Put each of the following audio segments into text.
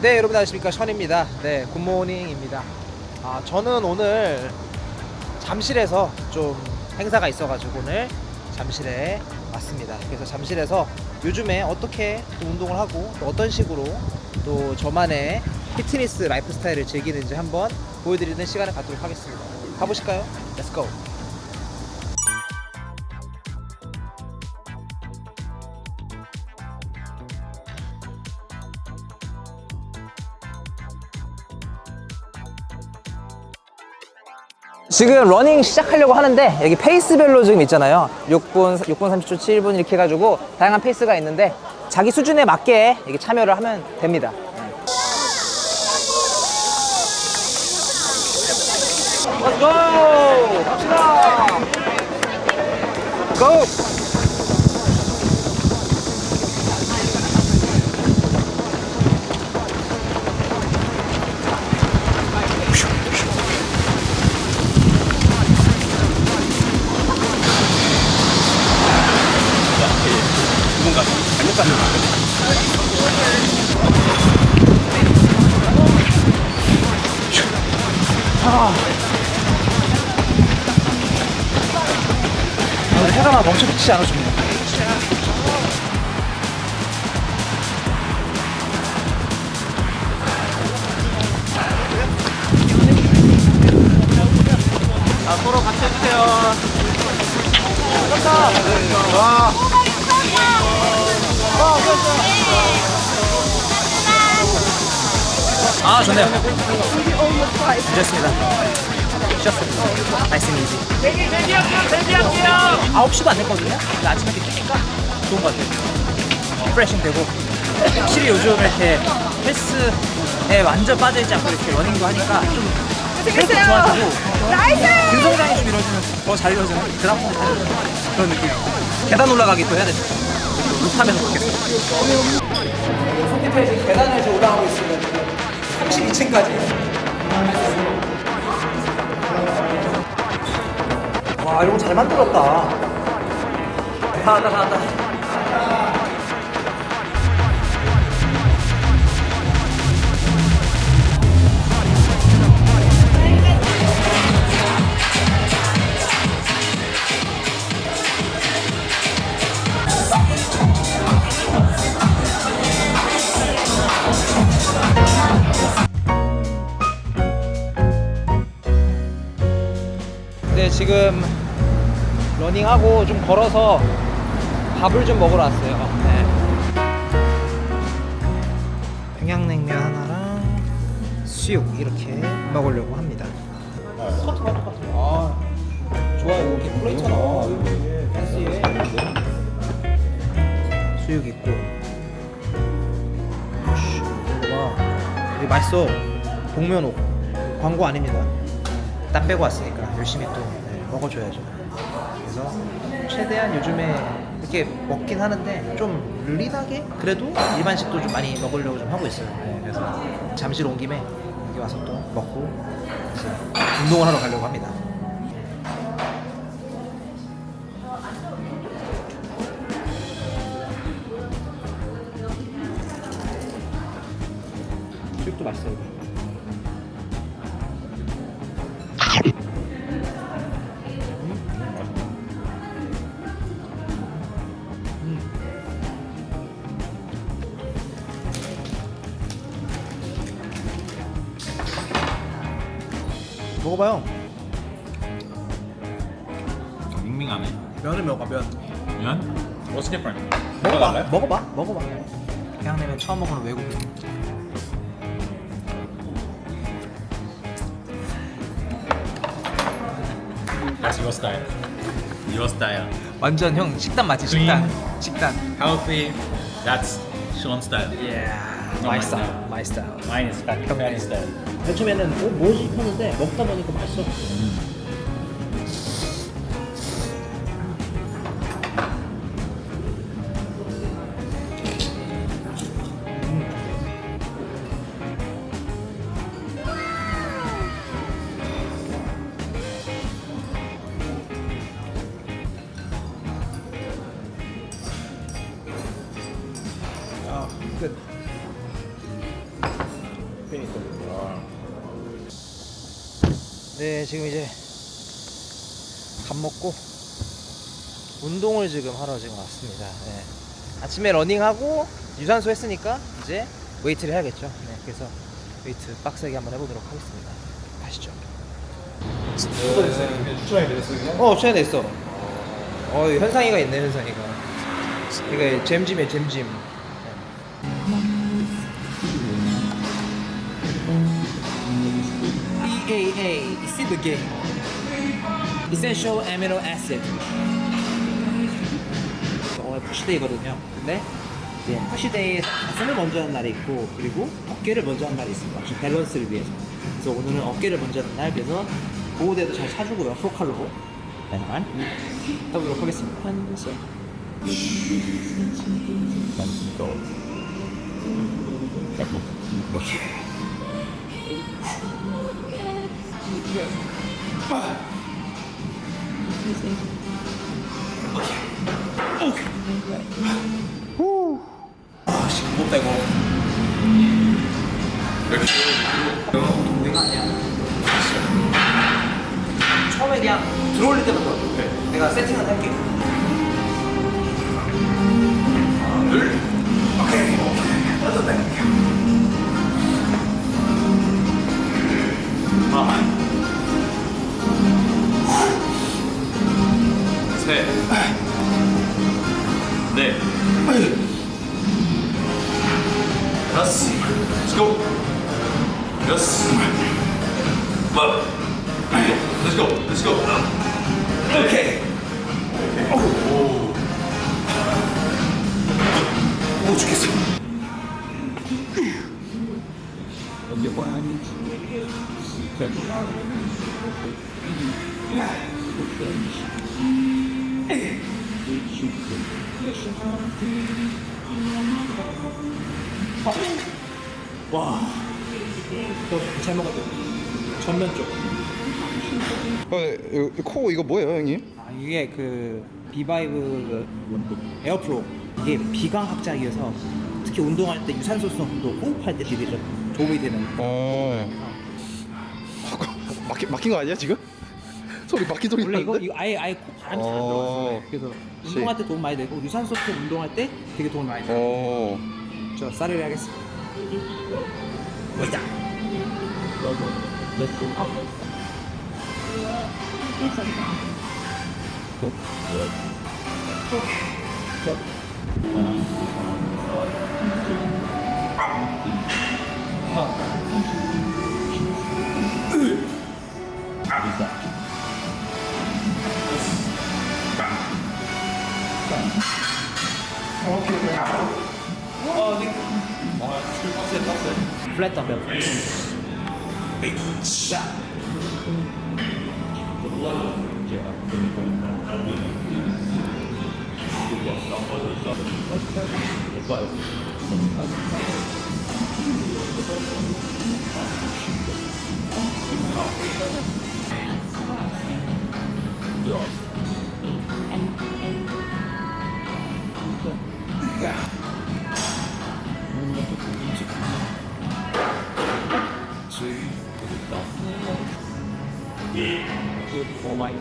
네, 여러분 안녕하십니까 션입니다. 네, 굿모닝입니다. 아, 저는 오늘 잠실에서 좀 행사가 있어가지고 오늘 잠실에 왔습니다. 그래서 잠실에서 요즘에 어떻게 또 운동을 하고 또 어떤 식으로 또 저만의 피트니스 라이프 스타일을 즐기는지 한번 보여드리는 시간을 갖도록 하겠습니다. 가보실까요? Let's. 지금 러닝 시작하려고 하는데 여기 페이스별로 지금 있잖아요 6분, 6분 30초, 7분 이렇게 해가지고 다양한 페이스가 있는데 자기 수준에 맞게 이게 참여를 하면 됩니다 Let's go! 갑시다! Go! 봐. 오늘 해가 막 멈춰붙지 않아줍니다 아, 서로 같이 해주세요. 아 좋네요. 괜찮습니다. 쉬었습니다. 나이스 이지. 9시도 안 됐거든요. 근데 아침에 이렇게 뛰니까 좋은 것 같아요. 리프레싱 되고. 확실히 요즘 이렇게 헬스에 완전 빠져있지 않고 이렇게 러닝도 하니까 좀 헬스 좋아지고 근성장이 좀 이루어지면 더 잘 이루어지는 그런 그런 느낌. 계단 올라가기 또 해야 되죠 루프하면서 걷겠습니다 손님들 지금 계단을 지금 올라가고 있으면 32층까지. 와, 이런 거잘 만들었다. 다 왔다, 다 왔다. 지금 러닝하고 좀 걸어서 밥을 좀 먹으러 왔어요. 네. 평양냉면 하나랑 수육 이렇게 먹으려고 합니다. 스커트가 똑같아. 아, 좋아요. 이렇게 플레이처럼 팬시에 수육 있고. 이거 맛있어. 복면옥 광고 아닙니다. 땀 빼고 왔으니까 열심히 또 네, 먹어줘야죠. 그래서 최대한 요즘에 이렇게 먹긴 하는데 좀 릴하게 그래도 일반식도 좀 많이 먹으려고 좀 하고 있어요. 네, 그래서 잠실 온 김에 여기 와서 또 먹고 이제 운동을 하러 가려고 합니다. 먹어봐요. 밍밍하네. 면을 먹어 면. 면? What's different? 먹어봐. 먹어봐. 먹어봐. 평양냉면 처음 먹어는 외국인. That's your style. Your style. 완전 형 식단 맞지? 식단. 식단. Healthy. That's Sean style. Yeah. 마이 스타일. 마이 스타일. Fat. Fat style. 맨 처음에는 어, 뭐지 했는데 먹다 보니까 맛있어. 네, 지금 이제 밥 먹고 운동을 지금 하러 지금 왔습니다. 네. 아침에 러닝하고 유산소 했으니까 이제 웨이트를 해야겠죠. 네, 그래서 웨이트 빡세게 한번 해보도록 하겠습니다. 가시죠. 어, 추천해 됐어. 어, 현상이가 있네, 현상이가. 이거 잼짐이에요, 잼짐. EAA, game. Essential Amino Acid. 오늘 푸시데이거든요. 근데 이제 푸시데이에 가슴을 먼저 하는 날이 있고 그리고 어깨를 먼저 하는 날이 있습니다. 좀 밸런스를 위해서. 그래서 오늘은 어깨를 먼저 하는 날 그래서 보호대도 잘 차주고요. 프로칼로. 네, 해보도록 하겠습니다. 못 때부터 내가 세팅을 할게. 셋. 넷. 다섯. Let's go. 여섯. 만. Let's go. Let's go. 오케이. 오. 오 죽겠 어. 너잘 먹었죠? 전면 쪽. 어, 코 이거 뭐예요, 형님? 아, 이게 그 비바이브 에어프로 이게 비강 확장이어서 특히 운동할 때 유산소성도 호흡할 때 되게 좀 도움이 되는 어. 막힌 막힌 거 아니야 지금? 소리 막힌 소리 원래 이거, 나는데? 이거 아예 아예 코 바람이 잘안 어. 들어가요. 그래서 운동할 때 도움 많이 되고 유산소 때 운동할 때 되게 도움 많이 돼요. 어. 저 쌀을 하겠습니다. ok. Oh, je. Flat en belle. 오이다.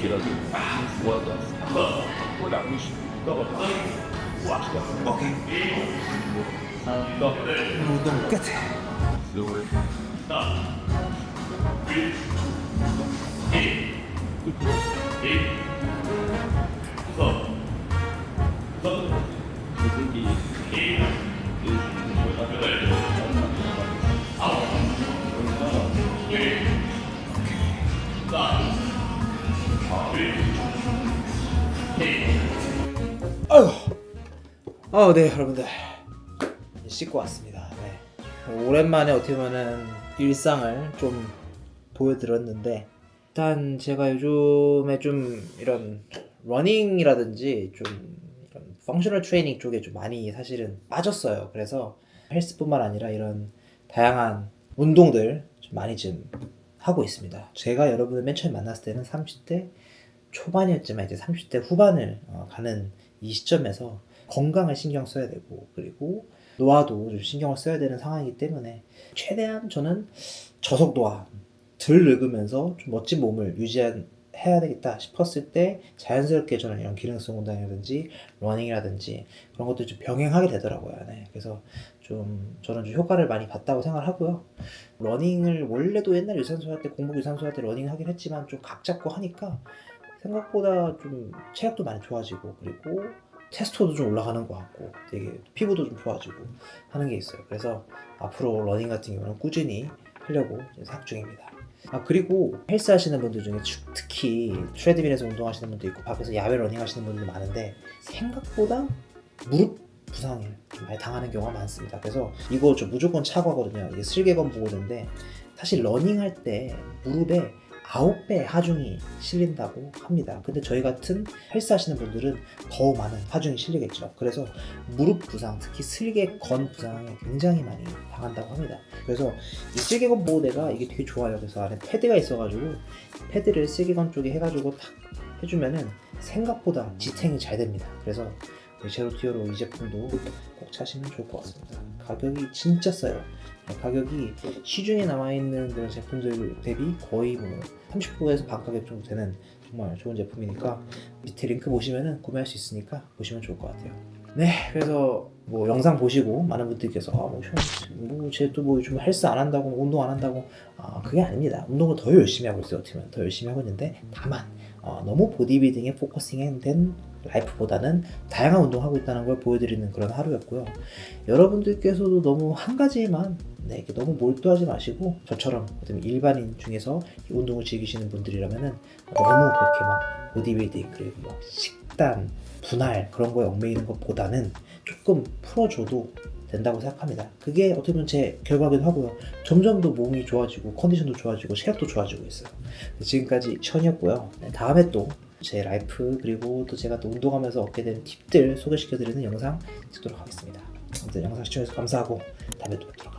플랫 덤벨. 운동 끝. 아유. 어, 네, 여러분들. 씻고 왔습니다. 네. 오랜만에 어떻게 보면은 일상을 좀 보여드렸는데, 일단 제가 요즘에 좀 이런 러닝이라든지 좀 이런 펑셔널 트레이닝 쪽에 좀 많이 사실은 빠졌어요. 그래서 헬스뿐만 아니라 이런 다양한 운동들 좀 많이 좀 하고 있습니다. 제가 여러분을 맨 처음 만났을 때는 30대 초반이었지만 이제 30대 후반을 어, 가는 이 시점에서 건강을 신경 써야 되고 그리고 노화도 좀 신경을 써야 되는 상황이기 때문에 최대한 저는 저속 노화 덜 늙으면서 좀 멋진 몸을 유지해야 되겠다 싶었을 때 자연스럽게 저는 이런 기능성 운동이라든지 러닝이라든지 그런 것들 좀 병행하게 되더라고요. 네. 그래서 좀 저는 좀 효과를 많이 봤다고 생각을 하고요. 러닝을 원래도 옛날 유산소 할 때 공복 유산소 할 때 러닝 하긴 했지만 좀 각 잡고 하니까 생각보다 좀 체력도 많이 좋아지고 그리고 테스토도 좀 올라가는 것 같고 되게 피부도 좀 좋아지고 하는 게 있어요. 그래서 앞으로 러닝 같은 경우는 꾸준히 하려고 생각 중입니다. 아 그리고 헬스 하시는 분들 중에 추- 특히 트레드밀에서 운동하시는 분도 있고 밖에서 야외 러닝 하시는 분들 많은데 생각보다 무릎 부상을 좀 많이 당하는 경우가 많습니다. 그래서 이거 저 무조건 차과거든요. 이게 슬개건 보호대인데 사실 러닝 할 때 무릎에 9배 하중이 실린다고 합니다. 근데 저희 같은 헬스 하시는 분들은 더 많은 하중이 실리겠죠. 그래서 무릎 부상, 특히 슬개 건 부상에 굉장히 많이 당한다고 합니다. 그래서 이 슬개건 보호대가 이게 되게 좋아요. 그래서 안에 패드가 있어가지고 패드를 슬개건 쪽에 해가지고 탁 해주면은 생각보다 지탱이 잘 됩니다. 그래서 이 제로티어로 이 제품도 꼭 차시면 좋을 것 같습니다. 가격이 진짜 싸요. 가격이 시중에 남아있는 그런 제품들 대비 거의 뭐 30%에서 반 가격 정도 되는 정말 좋은 제품이니까 밑에 링크 보시면은 구매할 수 있으니까 보시면 좋을 것 같아요. 네, 그래서 뭐 영상 보시고 많은 분들께서 아뭐쟤또뭐 요즘 헬스 안 한다고 운동 안 한다고 아 그게 아닙니다. 운동을 더 열심히 하고 있어요. 어떻게 보면 더 열심히 하고 있는데 다만 어, 너무 보디빌딩에 포커싱된 라이프보다는 다양한 운동하고 있다는 걸 보여드리는 그런 하루였고요. 여러분들께서도 너무 한 가지에만 네, 이렇게 너무 몰두하지 마시고 저처럼 일반인 중에서 이 운동을 즐기시는 분들이라면은 너무 그렇게 막 보디빌딩 그리고 막 식단 분할 그런 거에 얽매이는 것보다는 조금 풀어줘도 된다고 생각합니다. 그게 어떻게 보면 제 결과기도 하고요. 점점 더 몸이 좋아지고 컨디션도 좋아지고 체력도 좋아지고 있어요. 지금까지 션이었고요. 네, 다음에 또 제 라이프 그리고 또 제가 또 운동하면서 얻게 된 팁들 소개시켜드리는 영상 찍도록 하겠습니다. 아무튼 영상 시청해주셔서 감사하고 다음에 또 뵙도록